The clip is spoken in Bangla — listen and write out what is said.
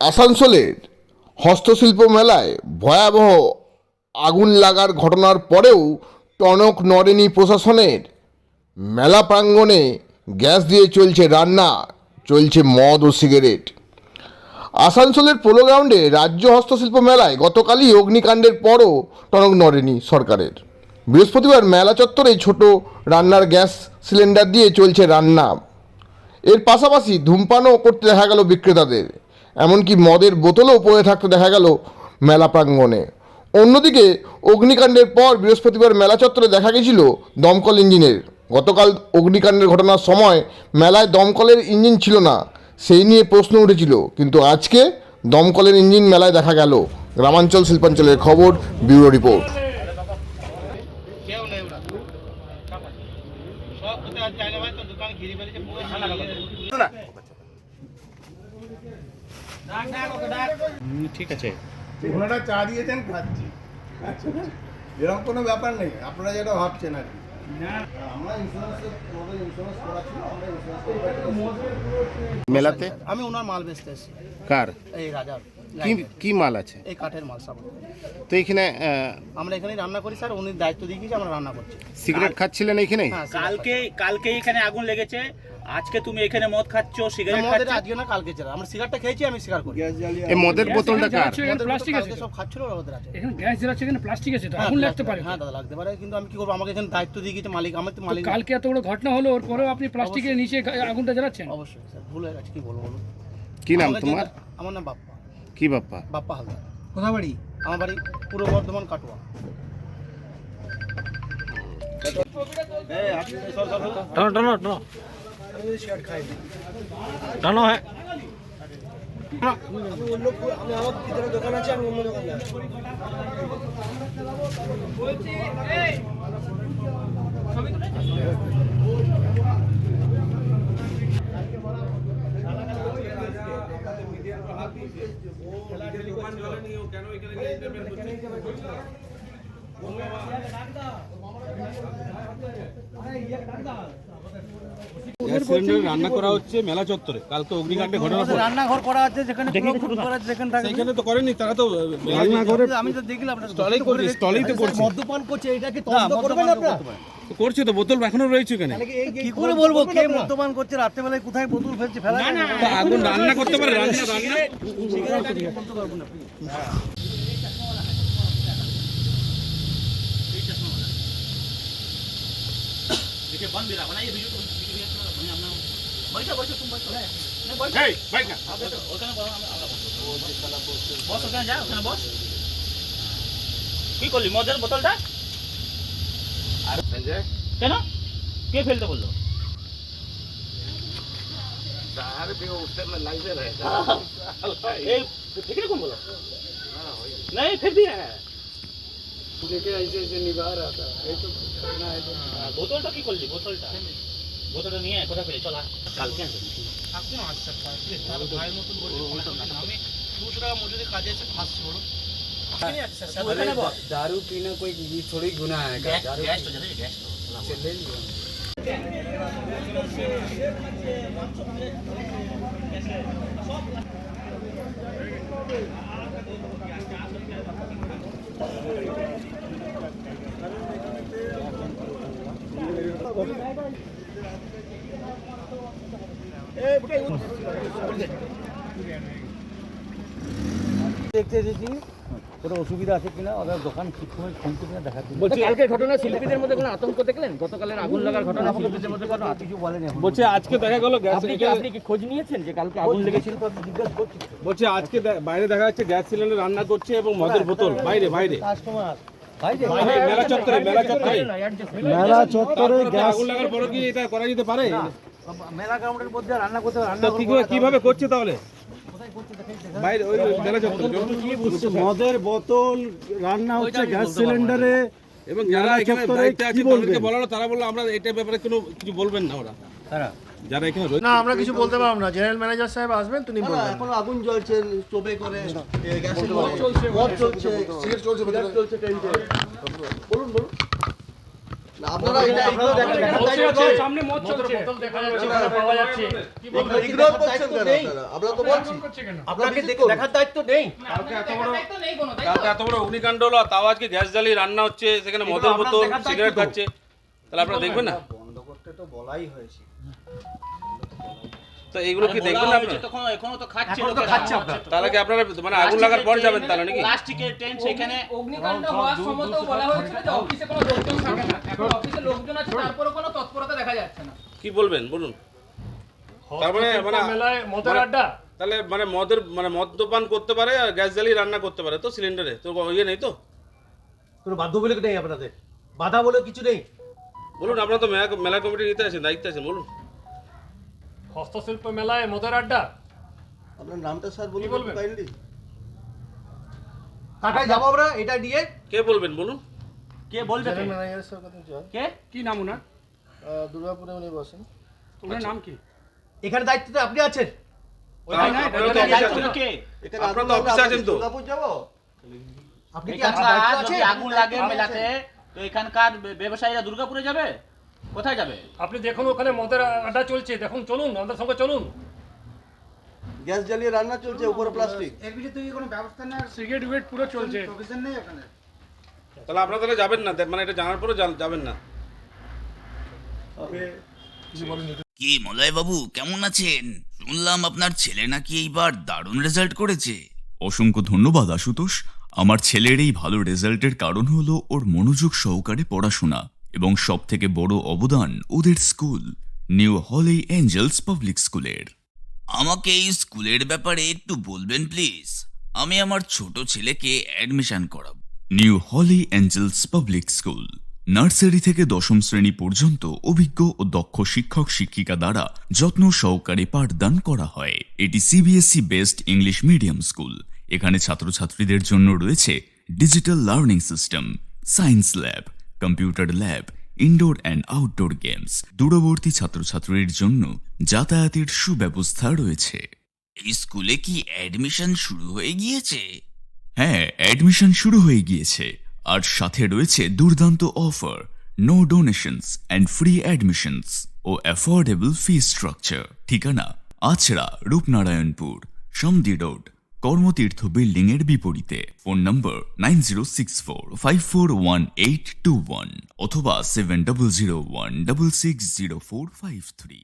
আসানসোলের হস্তশিল্প মেলায় ভয়াবহ আগুন লাগার ঘটনার পরেও টনক নড়েনি প্রশাসনের। মেলা প্রাঙ্গণে গ্যাস দিয়ে চলছে রান্না, চলছে মদ ও সিগারেট। আসানসোলের পোলো গ্রাউন্ডে রাজ্য হস্তশিল্প মেলায় গতকালই অগ্নিকাণ্ডের পরও টনক নড়েনি সরকারের। বৃহস্পতিবার মেলা চত্বরে ছোট রান্নার গ্যাস সিলিন্ডার দিয়ে চলছে রান্না। এর পাশাপাশি ধূমপানও করতে দেখা গেল বিক্রেতাদের। এমনকি মদের বোতলও পড়ে থাকতে দেখা গেল মেলা প্রাঙ্গণে। অন্যদিকে অগ্নিকাণ্ডের পর বৃহস্পতিবার মেলা চত্বরে দেখা গেছিল দমকল ইঞ্জিনের। গতকাল অগ্নিকাণ্ডের ঘটনার সময় মেলায় দমকলের ইঞ্জিন ছিল না, সেই নিয়ে প্রশ্ন উঠেছিল। কিন্তু আজকে দমকলের ইঞ্জিন মেলায় দেখা গেল। গ্রামাঞ্চল শিল্পাঞ্চলের খবর, ব্যুরো রিপোর্ট কেউ নেই ওরা সব কোথায় আছে জায়গা ভাই তো দোকান ঘিরে ফেলেছে পুরো হানা ঠিক আছে। ওনারা চা দিয়েছেন খাচ্ছি। এরকম কোনো ব্যাপার নেই আপনারা যেটা ভাবছেন আর কি। মেলাতে? আমি ওনার মাল বেচতে এসেছি। কার? এই রাজার কি কি মাল আছে? এই কাঠের মাল সব। তো এখানে আমরা এখানে রান্না করি স্যার। উনি দায়িত্ব দিয়ে গিয়েছে আমরা রান্না করছি। সিগারেট খাচ্ছিলেন এখানে হ্যাঁ। কালকে কালকে এখানে আগুন লেগেছে। আজকে তুমি এখানে মদ খাচ্ছ সিগারেট খাচ্ছ? আজকে না কালকে ছিল আমরা সিগারেটটা খেয়েছি আমি স্বীকার করি এই মদের বোতলটা কার? মদের প্লাস্টিক আছে সব খাচ্ছিল ওরা ওদের আছে এখানে গ্যাস জ্বালাচ্ছে এখানে প্লাস্টিক আছে তো হ্যাঁ, আগুন লাগতে পারে হ্যাঁ দাদা লাগতে পারে কিন্তু আমি কি করব? আমাকে এখানে দায়িত্ব দিয়ে গেছে মালিক আমার তো মালিক কালকে এত বড় ঘটনা হলো ওর পরেও আপনি প্লাস্টিকের নিচে আগুনটা জ্বালাচ্ছেন? অবশ্যই স্যার ভুল হয়ে গেছে কি বলব বলুন? কি নাম তোমার? আমার নাম বাপ্পা। কি বাপ্পা? বাপ্পা হালদার। কোথা বাড়ি? আমার বাড়ি পূর্ব বর্ধমান কাটোয়া। টানো হ্যাঁ। অন্য আমি আমার ভিতরে দোকান আছে আমি অন্য দোকান কেন গ্যাস সিলিন্ডার রান্না করা হচ্ছে মেলা চত্বরে। কালকে অগ্নিকাণ্ডে ঘটনা পর রান্নাঘর করা আছে যেখানে করা আছে যেখানে সেখানে তো করেনি তারা তো রান্নাঘরে আমি তো দেখলাম স্টলেই করছে স্টলেই তো করছে। মদ্যপান করছে এটাকে তদন্ত করবেন আপনারা? করছে তো বোতল এখনও রয়েছে এখানে। কি করে বলব কে মদ্যপান করছে? রাত্রেবেলায় কোথায় বোতল ফেলছে ফেলা আগুন রান্না করতে পারে রান্না রান্না देखिए बंद भी रहा बनाइए वीडियो को वीडियो बनाइए अपना बैठो बैठो तुम बैठो नहीं बैठो এই বাইক না आप बैठो ওখানে বসো আমরা আমরা বসো বস ওখানে যা ওখানে বস কি করলি মদের বোতলটা আর কেন কে ফেলতে বললো এই फेंकने कौन बोला नहीं फेंक दिया है হ্যাঁ, বোতলটা কি করলি বোতলটা বোতলটা নিয়ে কোথায় ফেলে চল আয়। কালকে আনবে এখনো আসছে প্রায়। তার ভাইয়ের মতন বলছে, আমি দুশো টাকা মজুরি কাজে এসে ফাঁসছি বলো ওখানে বস दारू पीना कोई ये थोड़ी गुनाह है গ্যাস গ্যাস তো জানিস গ্যাস তো ले लियो দেখতে এসেছি। কোনো অসুবিধা আছে কিনা? ওদের দোকান ঠিক সময় খুলছে কিনা দেখাচ্ছি বলছি কালকে ঘটনা শিল্পীদের মধ্যে কোনো আতঙ্ক দেখলেন? গতকালের আগুন লাগার ঘটনা শিল্পীদের মধ্যে কোনো কিছু বলেনি বলছে আজকে দেখা গেল গ্যাস আপনি কি আপনি কি খোঁজ নিয়েছেন যে কালকে আগুন লেগেছিল? জিজ্ঞেস করছি। বলছে আজকে বাইরে দেখা যাচ্ছে গ্যাস সিলিন্ডার রান্না করছে এবং মদের বোতল। বাইরে বাইরে। কাস্টমার। মেলা চত্বরে মেলা চত্বরে মেলা চত্বরে আপনার আগুন লাগার পরে কি এটা করা যেতে পারে মেলা গ্রাউন্ডের মধ্যে রান্না করতে হবে, রান্না কি করে- কীভাবে করছে তাহলে মদের বোতল রান্না হচ্ছে গ্যাস সিলিন্ডারে। এবং যারা এখানে দায়িত্বে আছে তারা বলল আমরা এটা ব্যাপারে কোনো কিছু বলবেন না ওরা। যারা এখানে না আমরা কিছু বলতে পারব না। জেনারেল ম্যানেজার সাহেব আসবেন তিনি বলবেন। এখন আগুন জ্বলছে চোপে করে গ্যাসের চলছে চলছে সিগারেট চলছে চলছে বলুন বলুন। আপনারা এটা এগুলো দেখেন সামনে মদ চলছে। ইগনোর করছেন কেন আপনারা? তো বলছি আপনাকে দেখার দায়িত্ব নেই। কালকে এত বড় কালকে এত বড় অগ্নিকাণ্ড হলো তাও আজকে গ্যাস জ্বালিয়ে রান্না হচ্ছে সেখানে মদের বোতল সিগারেট খাচ্ছে। তাহলে আপনারা দেখবেন না? বন্ধ করতে তো বলাই হয়েছে। তো এইগুলো কি দেখবেন না বলা আপনারা? তখন এখনও তো খাচ্ছে এখনও তো খাচ্ছে আপনারা। তাহলে কি আপনারা মানে আগুন লাগার পর যাবেন তাহলে নাকি? প্লাস্টিকের ট্রেন সেখানে অগ্নিকাণ্ড হওয়ার সময় তো বলা হয়েছিল যে অফিসে কোনো লোকজন থাকে না। এখন অফিসে লোকজন আছে তারপরে কোনো তৎপরতা দেখা যাচ্ছে না। কি বলবেন? বলুন। তারপরে মানে মদের আড্ডা? তাহলে মানে মদের মানে মদ্যপান করতে পারে আর গ্যাস জ্বালিয়ে রান্না করতে পারে তো সিলিন্ডারে। তো ইয়ে নেই তো? কোনো বাধ্যবিলোক নেই আপনাদের? বাধা বলে কিছু নেই? বলুন আপনারা তো মেলা মেলা কমিটি নিতে আছেন দায়িত্বে আছেন বলুন। হস্তশিল্প মেলায় মদের আড্ডা। আপনার নামটা স্যার বলুন কাইন্ডলি কাটায় যাব আমরা এটা নিয়ে কে বলবেন বলুন? কে বলবে কে? কে? কি নাম ওনার? দুর্গাপুরে উনি বসেন। ওনার নাম কি? এখানে দায়িত্বতে আপনি আছেন? আপনারা তো অফিসে আছেন। কে? আপনারা তো অফিসে আছেন তো। দুর্গাপুর যাব? আপনি কি আছেন? দায়িত্ব এখানকার আছে আগুন লাগে মেলাতে তো এখানকার বে- ব্যবসায়ীরা দুর্গাপুরে যাবে? কোথায় যাবে? আপনি দেখুন ওখানে মদের আড্ডা চলছে দেখুন চলুন আমাদের সঙ্গে চলুন। গ্যাস জ্বালিয়ে রান্না চলছে উপরে প্লাস্টিক। এর পিছনে তুই কোনো ব্যবস্থা নেওয়ার সিগারেট উইগারেট পুরো চলছে? প্রভিশন নেই ওখানে তাহলে আপনারা তাহলে যাবেন না মানে এটা জানার পরেও যা- যাবেন না। কি মলয় বাবু কেমন আছেন? শুনলাম আপনার ছেলে নাকি এইবার দারুণ রেজাল্ট করেছে। অসংখ্য ধন্যবাদ আশুতোষ। আমার ছেলের এই ভালো রেজাল্টের কারণ হলো ওর মনোযোগ সহকারে পড়াশোনা। এবং সব থেকে বড় অবদান ওদের school, new holy angels public স্কুলের। আমাকে এই স্কুলের ব্যাপারে একটু বলবেন, প্লিজ? আমি আমার ছোট ছেলেকে অ্যাডমিশন করাব। New holy angels public school, nursery থেকে দশম শ্রেণি পর্যন্ত অভিজ্ঞ ও দক্ষ শিক্ষক শিক্ষিকা দ্বারা যত্ন সহকারে পাঠদান করা হয়। এটি CBSE based English medium school এখানে ছাত্রছাত্রীদের জন্য রয়েছে digital learning system science lab computer lab indoor and outdoor games দূরবর্তী ছাত্রছাত্রীর জন্য যাতায়াতের সুব্যবস্থা রয়েছে। এই স্কুলে কি অ্যাডমিশন শুরু হয়ে গিয়েছে? হ্যাঁ অ্যাডমিশন শুরু হয়ে গিয়েছে। আর সাথে রয়েছে দুর্দান্ত offer no donations and free admissions O affordable fee structure ঠিকানা আছড়া রূপনারায়ণপুর সমদি রোড। কর্মতীর্থ বিল্ডিং এর বিপরীতে, phone number nine zero six four five four one eight two one অথবা seven double zero one double six zero four five three